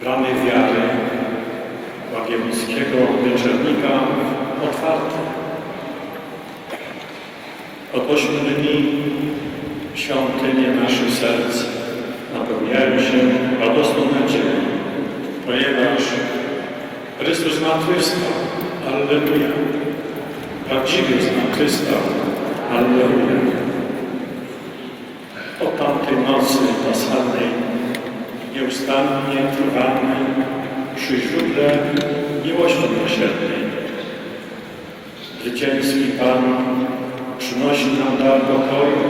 Bramy wiary Łagiewnickiego Wieczernika otwarte. Od ośmiu dni świątynie naszych serc napełniają się radosną nadzieją, ponieważ Chrystus zmartwychwstał. Alleluja. Prawdziwie zmartwychwstał. Alleluja. Od tamtej nocy paschalnej nieustannie trwamy przy źródle miłości miłosiernej. Zwycięski Pan przynosi nam dar pokoju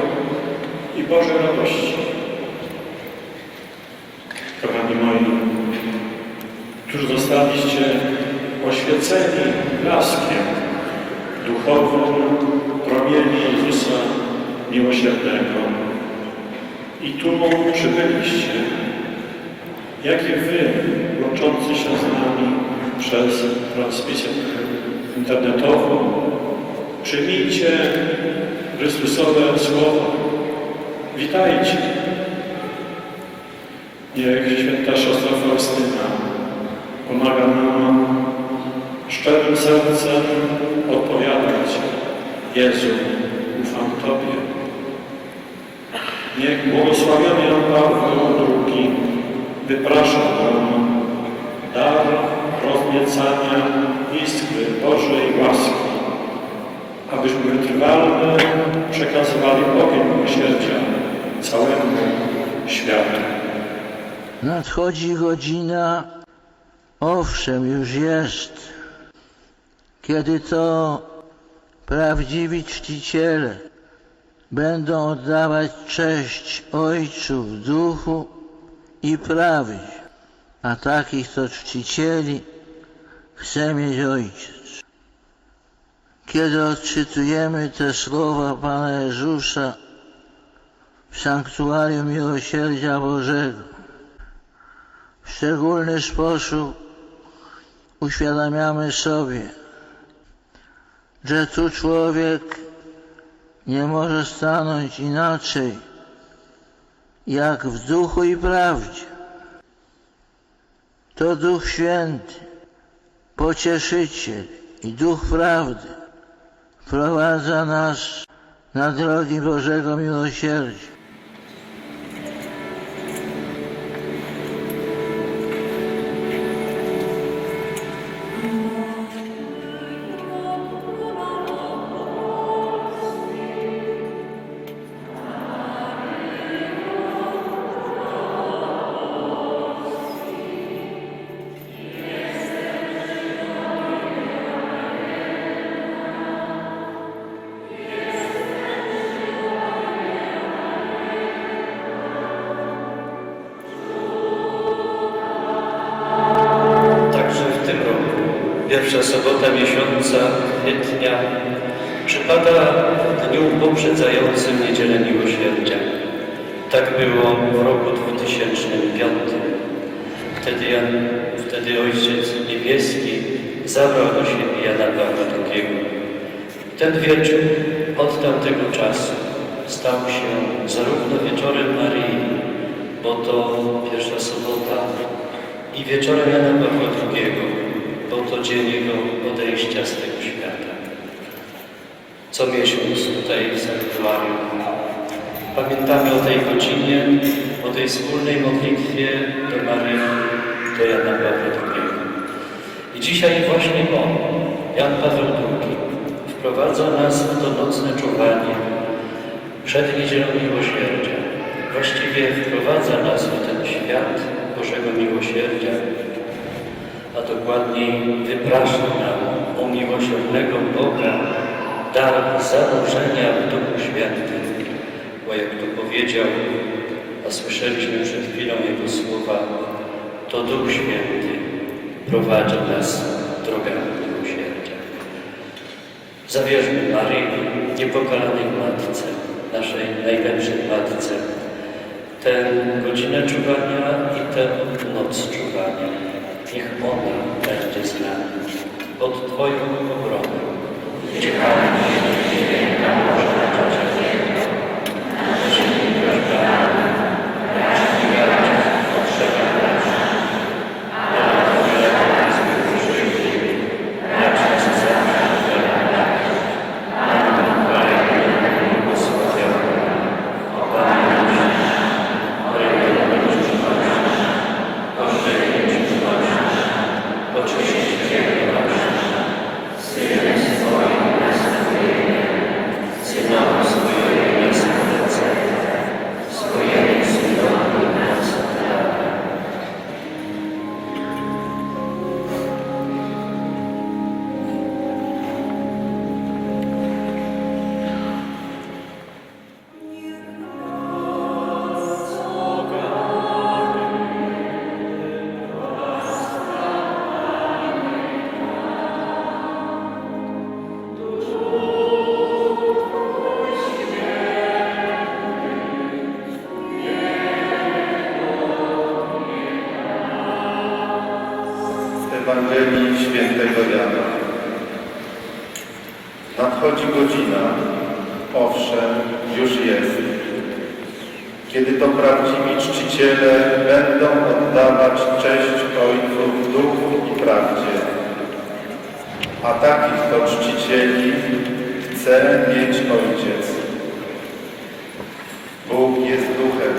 i Bożej radości. Kochani moi, którzy zostaliście oświeceni blaskiem duchowym promieni Jezusa miłosiernego i tu przybyliście, jak i wy, łączący się z nami przez transmisję internetową, przyjmijcie Chrystusowe Słowo. Witajcie. Niech święta siostra Faustyna pomaga nam szczerym sercem odpowiadać Jezu, ufam Tobie. Niech błogosławiony Jan Paweł II wyprasza nam dar rozniecania iskry Bożej łaski, abyśmy wytrwale przekazywali ogień miłosierdzia całemu światu. Nadchodzi godzina, owszem, już jest, kiedy to prawdziwi czciciele będą oddawać cześć Ojcu w duchu i prawdzie, a takich to czcicieli chce mieć Ojciec. Kiedy odczytujemy te słowa Pana Jezusa w sanktuarium Miłosierdzia Bożego, w szczególny sposób uświadamiamy sobie, że tu człowiek nie może stanąć inaczej, jak w duchu i prawdzie. To Duch Święty, Pocieszyciel i Duch Prawdy wprowadza nas na drogi Bożego Miłosierdzia. Tak było w roku 2005. Wtedy, Jan, wtedy Ojciec Niebieski zabrał do siebie Jana Pawła II. Ten wieczór od tamtego czasu stał się zarówno wieczorem Maryi, bo to pierwsza sobota, i wieczorem Jana Pawła II, bo to dzień jego odejścia z tego świata. Co miesiąc tutaj w sanktuarium pamiętamy o tej godzinie, o tej wspólnej modlitwie do Maryi, do Jana Pawła II. I dzisiaj właśnie on, Jan Paweł II, wprowadza nas w to nocne czuwanie przed Niedzielą Miłosierdzia. Właściwie wprowadza nas w ten świat Bożego Miłosierdzia, a dokładniej wyprasza nam o miłosiernego Boga dar zanurzenia w Duchu Świętym. Bo jak to powiedział, a słyszeliśmy przed chwilą Jego słowa, to Duch Święty prowadzi nas drogami miłosierdzia. Zawierzmy Maryi, niepokalanej Matce, naszej najlepszej Matce, tę godzinę czuwania i tę noc czuwania. Niech ona będzie z nami pod Twoją obronę. Nadchodzi godzina, owszem, już jest, kiedy to prawdziwi czciciele będą oddawać cześć Ojcu w duchu i prawdzie. A takich to czcicieli chce mieć Ojciec. Bóg jest duchem.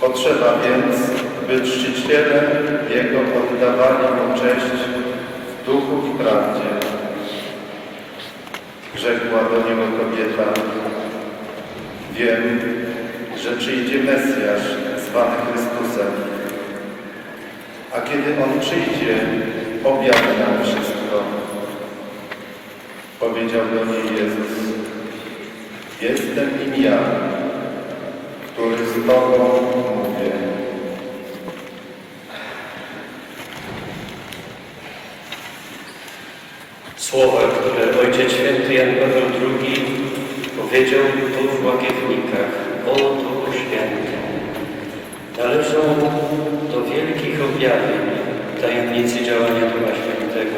Potrzeba więc, by czciciele Jego oddawali Mu cześć w duchu i prawdzie. Rzekła do niego kobieta, wiem, że przyjdzie Mesjasz zwany Chrystusem, a kiedy On przyjdzie, objawi nam wszystko. Powiedział do niej Jezus, jestem nim ja, który z Tobą mówię. Słowa, które Ojciec Święty Jan Paweł II powiedział tu w Łagiewnikach o Duchu Świętym. Należą do wielkich objawień tajemnicy działania Ducha Świętego.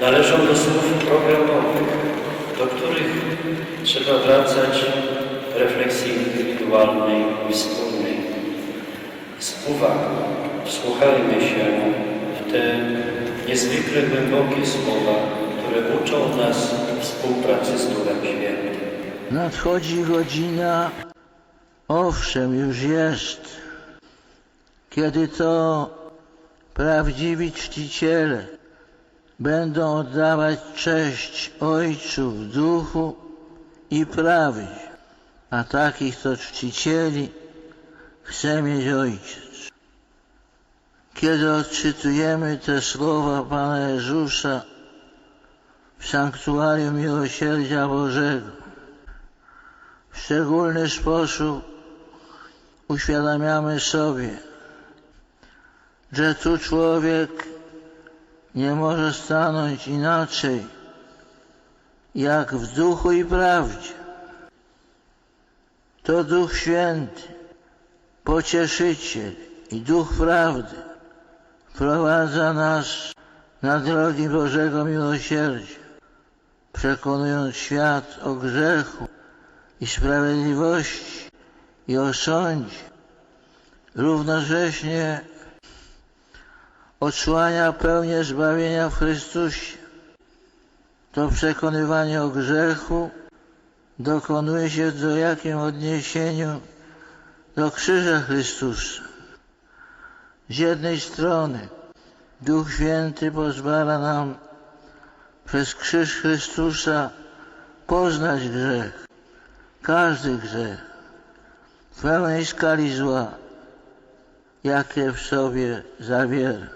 Należą do słów programowych, do których trzeba wracać w refleksji indywidualnej i wspólnej. Z uwagą wsłuchajmy się w te niezwykle głębokie słowa, które uczą nas współpracy z Duchem Świętym. Nadchodzi godzina, owszem, już jest, kiedy to prawdziwi czciciele będą oddawać cześć Ojcu w duchu i prawdzie, a takich to czcicieli chce mieć Ojciec. Kiedy odczytujemy te słowa Pana Jezusa w sanktuarium Miłosierdzia Bożego, w szczególny sposób uświadamiamy sobie, że tu człowiek nie może stanąć inaczej, jak w duchu i prawdzie. To Duch Święty, Pocieszyciel i Duch Prawdy wprowadza nas na drogi Bożego Miłosierdzia, przekonując świat o grzechu i sprawiedliwości i o sądzie. Równocześnie odsłania pełnię zbawienia w Chrystusie. To przekonywanie o grzechu dokonuje się w dojakim odniesieniu do krzyża Chrystusa. Z jednej strony Duch Święty pozwala nam przez krzyż Chrystusa poznać grzech, każdy grzech, w pełnej skali zła, jakie w sobie zawiera.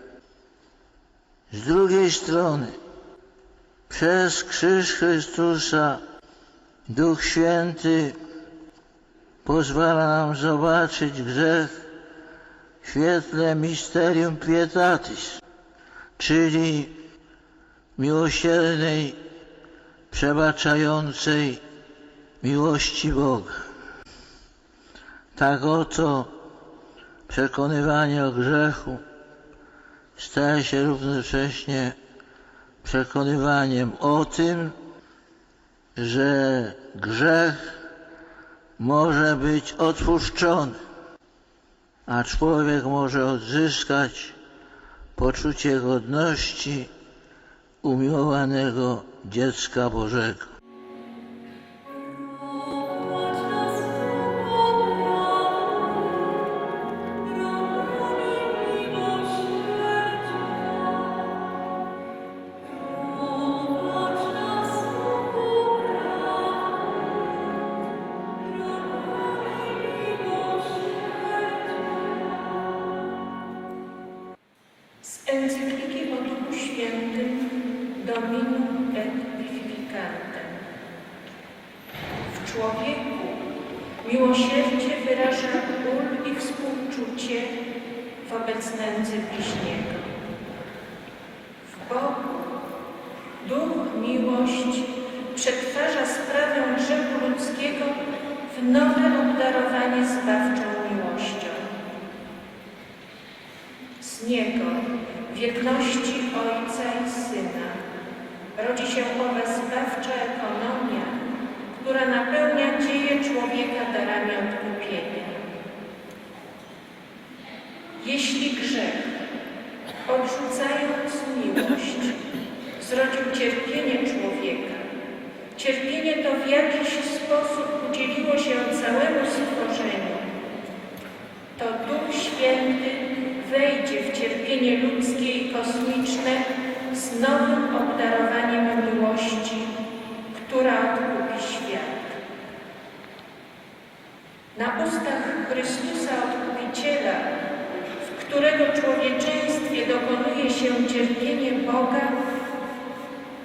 Z drugiej strony, przez krzyż Chrystusa Duch Święty pozwala nam zobaczyć grzech w świetle misterium pietatis, czyli miłosiernej, przebaczającej miłości Boga. Tak oto przekonywanie o grzechu staje się równocześnie przekonywaniem o tym, że grzech może być odpuszczony, a człowiek może odzyskać poczucie godności umiłowanego dziecka Bożego. Z encykliki o Duchu Świętym Dominum et Vivificantem. W człowieku miłosierdzie wyraża ból i współczucie wobec nędzy bliźniego. W Bogu Duch miłość przetwarza sprawę grzechu ludzkiego w nowe obdarowanie zbawczą miłością. Z Niego, w jedności Ojca i Syna, rodzi się zbawcza ekonomia, która napełnia dzieje człowieka darami odkupienia. Jeśli grzech, odrzucając miłość, zrodził cierpienie człowieka, cierpienie to w jakiś sposób udzieliło się całemu stworzeniu, to Duch Święty wejdzie w cierpienie ludzkie i kosmiczne z nowym obdarowaniem miłości, która odkupi świat. Na ustach Chrystusa Odkupiciela, w którego człowieczeństwie dokonuje się cierpienie Boga,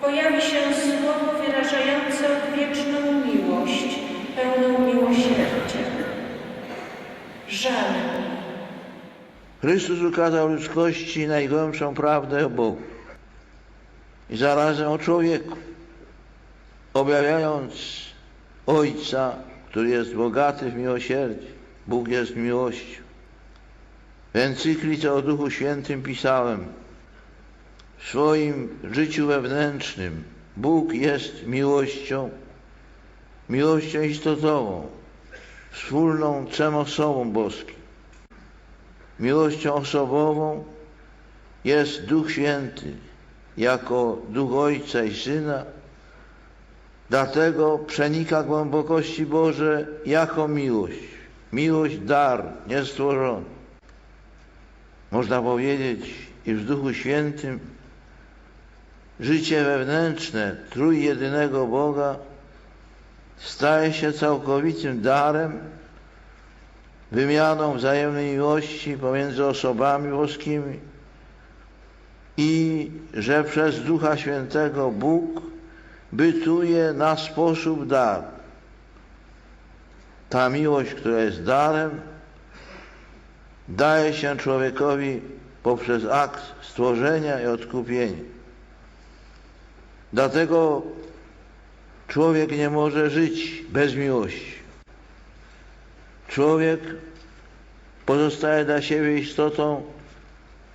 pojawi się słowo wyrażające odwieczną miłość, pełną miłosierdzia. Żal Chrystus ukazał ludzkości najgłębszą prawdę o Bogu i zarazem o człowieku, objawiając Ojca, który jest bogaty w miłosierdzie. Bóg jest miłością. W encyklice o Duchu Świętym pisałem, w swoim życiu wewnętrznym Bóg jest miłością, miłością istotową, wspólną trzem osobom boskim. Miłością osobową jest Duch Święty jako Duch Ojca i Syna, dlatego przenika głębokości Boże jako miłość. Miłość dar, niestworzony. Można powiedzieć, iż w Duchu Świętym życie wewnętrzne trójjedynego Boga staje się całkowitym darem, wymianą wzajemnej miłości pomiędzy osobami boskimi i że przez Ducha Świętego Bóg bytuje na sposób dar. Ta miłość, która jest darem, daje się człowiekowi poprzez akt stworzenia i odkupienia. Dlatego człowiek nie może żyć bez miłości. Człowiek pozostaje dla siebie istotą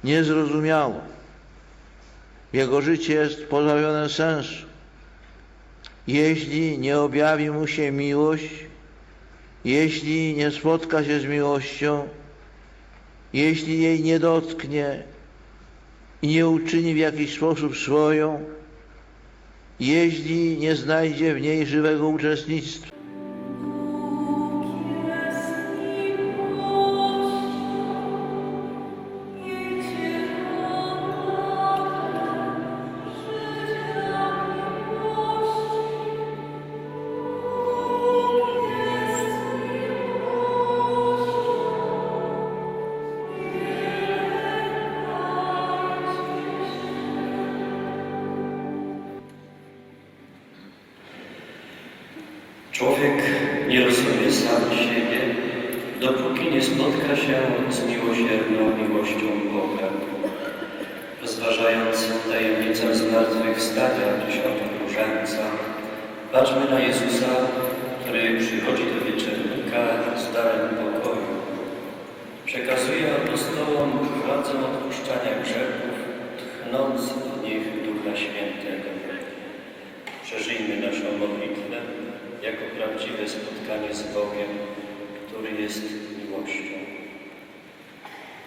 niezrozumiałą. Jego życie jest pozbawione sensu. Jeśli nie objawi mu się miłość, jeśli nie spotka się z miłością, jeśli jej nie dotknie i nie uczyni w jakiś sposób swoją, jeśli nie znajdzie w niej żywego uczestnictwa. Człowiek nie rozumie sam siebie, dopóki nie spotka się z miłosierną miłością Boga. Rozważając tajemnicę zmartwychwstania dziesiątego różańca, patrzmy na Jezusa, który przychodzi do wieczernika z darem pokoju. Przekazuje apostołom władzę odpuszczania grzechów, tchnąc w nich Ducha Świętego. Przeżyjmy naszą modlitwę jako prawdziwe spotkanie z Bogiem, który jest miłością.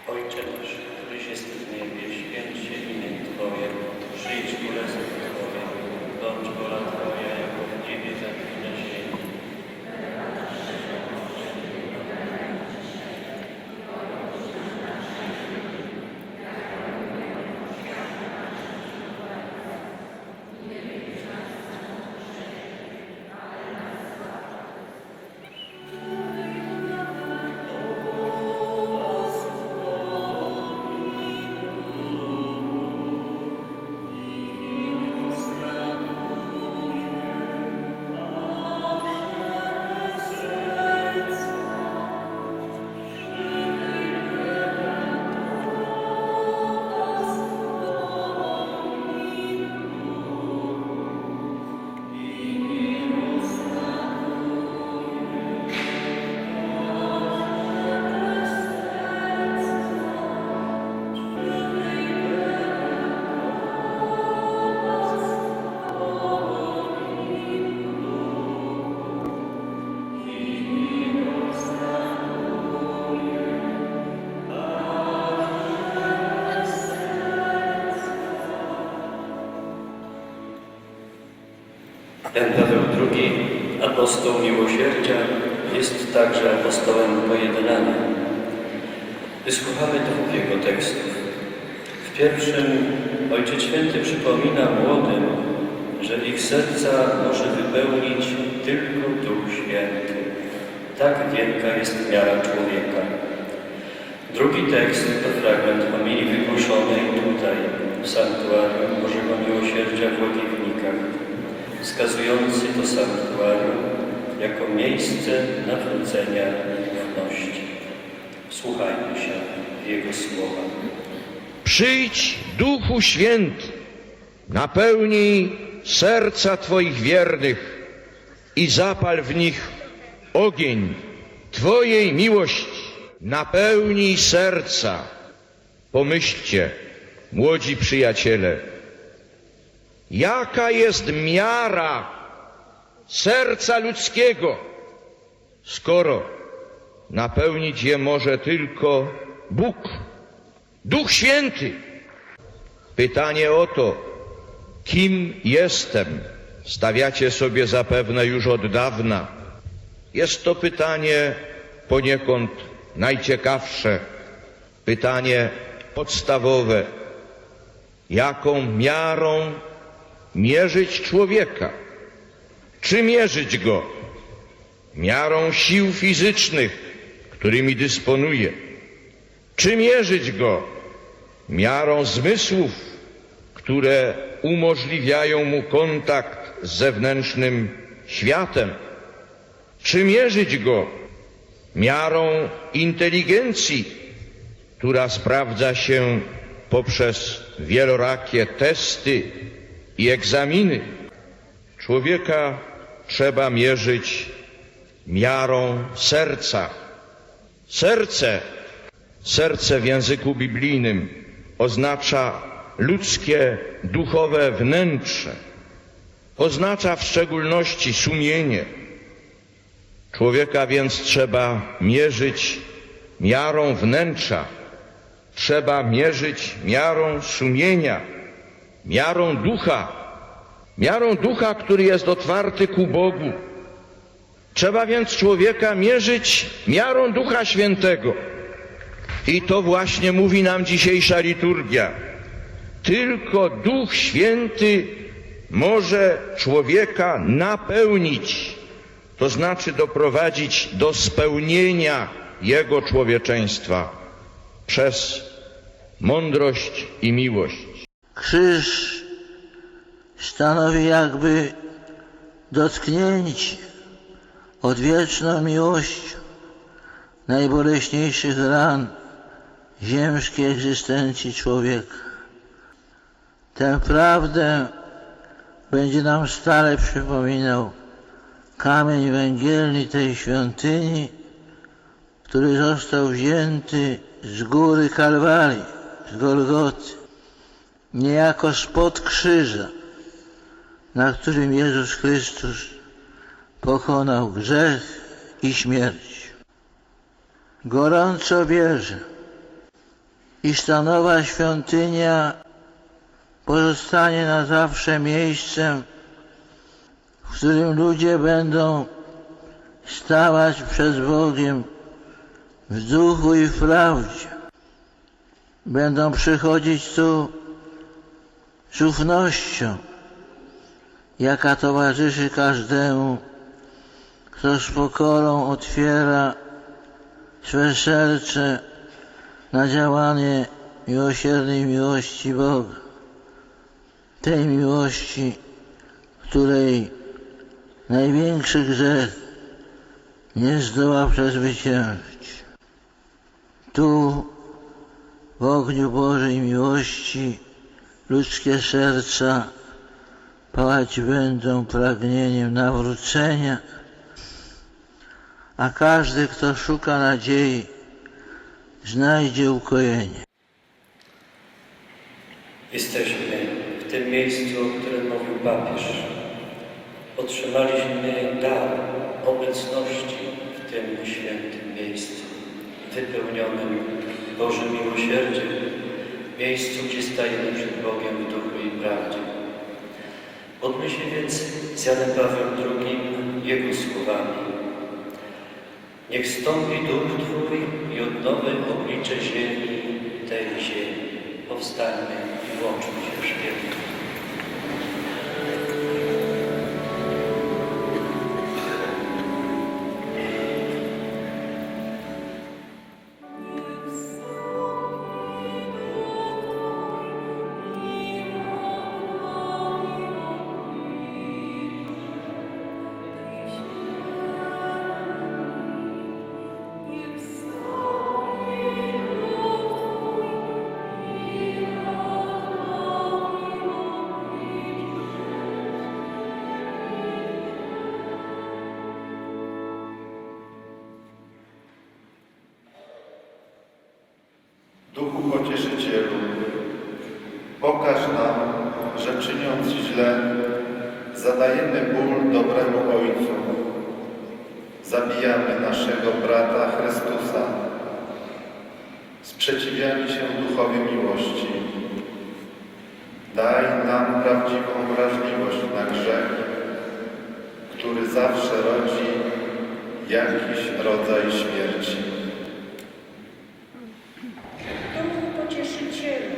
Ojcze nasz, któryś jest w niebie, święć się imię Twoje, przyjdź królestwo Twoje, bądź wola Twoja, jako w niebie, tak i na ziemi. Apostoł miłosierdzia, jest także apostołem pojednania. Wysłuchamy dwóch jego tekstów. W pierwszym Ojciec Święty przypomina młodym, że ich serca może wypełnić tylko Duch Święty. Tak wielka jest miara człowieka. Drugi tekst to fragment homilii wygłoszonej tutaj, w sanktuarium Bożego Miłosierdzia w Łagiewnikach, wskazujący to sanktuarium jako miejsce nawrócenia ufności. Wsłuchajmy się Jego słowa. Przyjdź, Duchu Święty, napełnij serca Twoich wiernych i zapal w nich ogień Twojej miłości. Napełnij serca. Pomyślcie, młodzi przyjaciele, jaka jest miara serca ludzkiego, skoro napełnić je może tylko Bóg. Duch Święty. Pytanie o to, kim jestem, stawiacie sobie zapewne już od dawna. Jest to pytanie poniekąd najciekawsze, pytanie podstawowe. Jaką miarą mierzyć człowieka? Czy mierzyć go miarą sił fizycznych, którymi dysponuje? Czy mierzyć go miarą zmysłów, które umożliwiają mu kontakt z zewnętrznym światem? Czy mierzyć go miarą inteligencji, która sprawdza się poprzez wielorakie testy i egzaminy? Człowieka trzeba mierzyć miarą serca. Serce Serce w języku biblijnym oznacza ludzkie duchowe wnętrze. Oznacza w szczególności sumienie. Człowieka więc trzeba mierzyć miarą wnętrza, trzeba mierzyć miarą sumienia, miarą ducha, miarą ducha, który jest otwarty ku Bogu. Trzeba więc człowieka mierzyć miarą Ducha Świętego. I to właśnie mówi nam dzisiejsza liturgia. Tylko Duch Święty może człowieka napełnić, to znaczy doprowadzić do spełnienia jego człowieczeństwa przez mądrość i miłość. Krzyż stanowi jakby dotknięcie odwieczną miłością najboleśniejszych ran ziemskiej egzystencji człowieka. Tę prawdę będzie nam stale przypominał kamień węgielny tej świątyni, który został wzięty z góry Kalwarii, z Golgoty, niejako spod krzyża, na którym Jezus Chrystus pokonał grzech i śmierć. Gorąco wierzę, iż ta nowa świątynia pozostanie na zawsze miejscem, w którym ludzie będą stawać przed Bogiem w duchu i w prawdzie. Będą przychodzić tu z ufnością, jaka towarzyszy każdemu, kto z pokorą otwiera swe serce na działanie miłosiernej miłości Boga. Tej miłości, której największy grzech nie zdoła przezwyciężyć. Tu w ogniu Bożej miłości ludzkie serca pałać będą pragnieniem nawrócenia, a każdy, kto szuka nadziei, znajdzie ukojenie. Jesteśmy w tym miejscu, o którym mówił papież. Otrzymaliśmy dar obecności w tym świętym miejscu, wypełnionym Bożym miłosierdziem, miejscu, gdzie stajemy przed Bogiem w duchu i prawdzie. Módlmy się więc z Janem Pawłem II Jego słowami. Niech stąpi duch Twój i odnowy oblicze ziemi, tej ziemi. Powstańmy i włączmy się w śpiew. Duchu Pocieszycielu, pokaż nam, że czyniąc źle, zadajemy ból dobremu Ojcu. Zabijamy naszego brata Chrystusa. Sprzeciwiamy się duchowi miłości. Daj nam prawdziwą wrażliwość na grzech, który zawsze rodzi jakiś rodzaj śmierci. Duchu Pocieszycielu,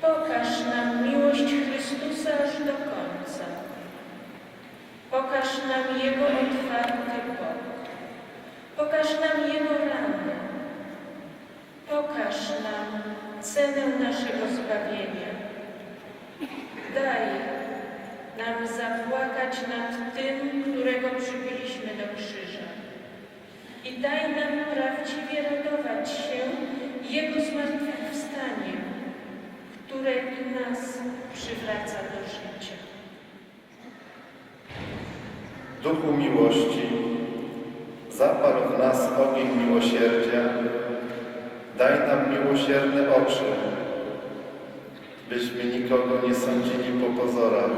pokaż nam miłość Chrystusa aż do końca. Pokaż nam Jego otwarty bok. Pokaż nam Jego rany. Pokaż nam cenę naszego zbawienia. Daj nam zapłakać nad tym, którego przybyliśmy do krzyża. I daj nam prawdziwie radować się Jego zmartwychwstaniem, które i nas przywraca do życia. Duchu miłości, zapal w nas ogień miłosierdzia, daj nam miłosierne oczy, byśmy nikogo nie sądzili po pozorach.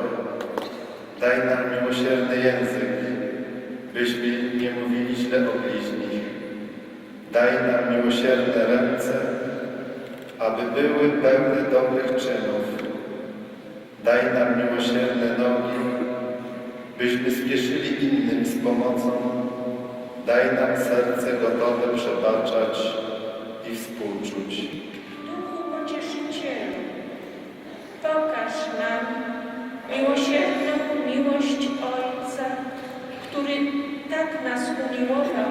Daj nam miłosierny język, byśmy nie mówili źle o bliźnich. Daj nam miłosierne ręce, aby były pełne dobrych czynów. Daj nam miłosierne nogi, byśmy spieszyli innym z pomocą. Daj nam serce gotowe przebaczać i współczuć. Duchu Pocieszycielu, pokaż nam miłosierną miłość Ojca, który tak nas umiłował,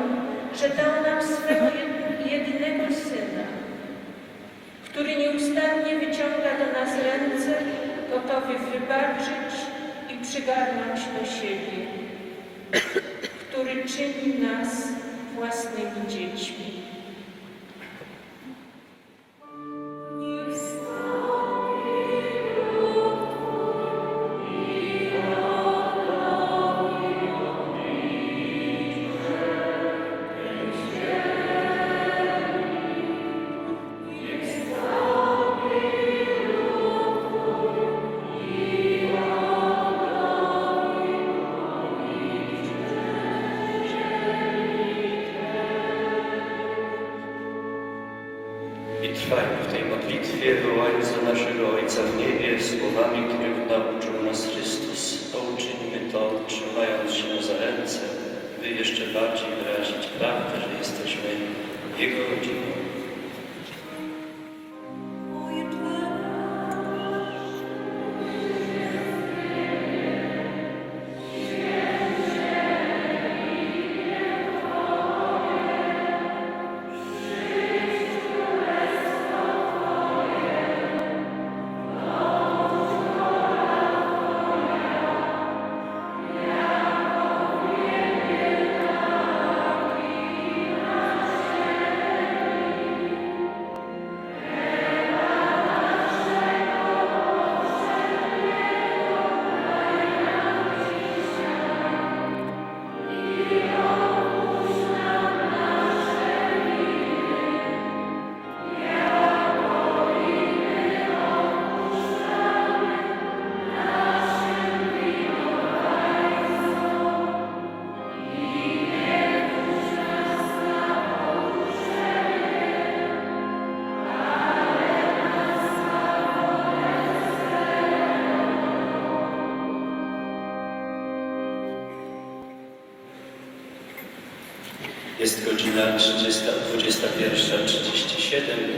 że dał nam swego jed- jedynego Syna, który nieustannie wyciąga do nas ręce, gotowy wybaczyć i przygarnąć do siebie, który czyni nas własnymi dziećmi. Jest godzina 30, 21.37.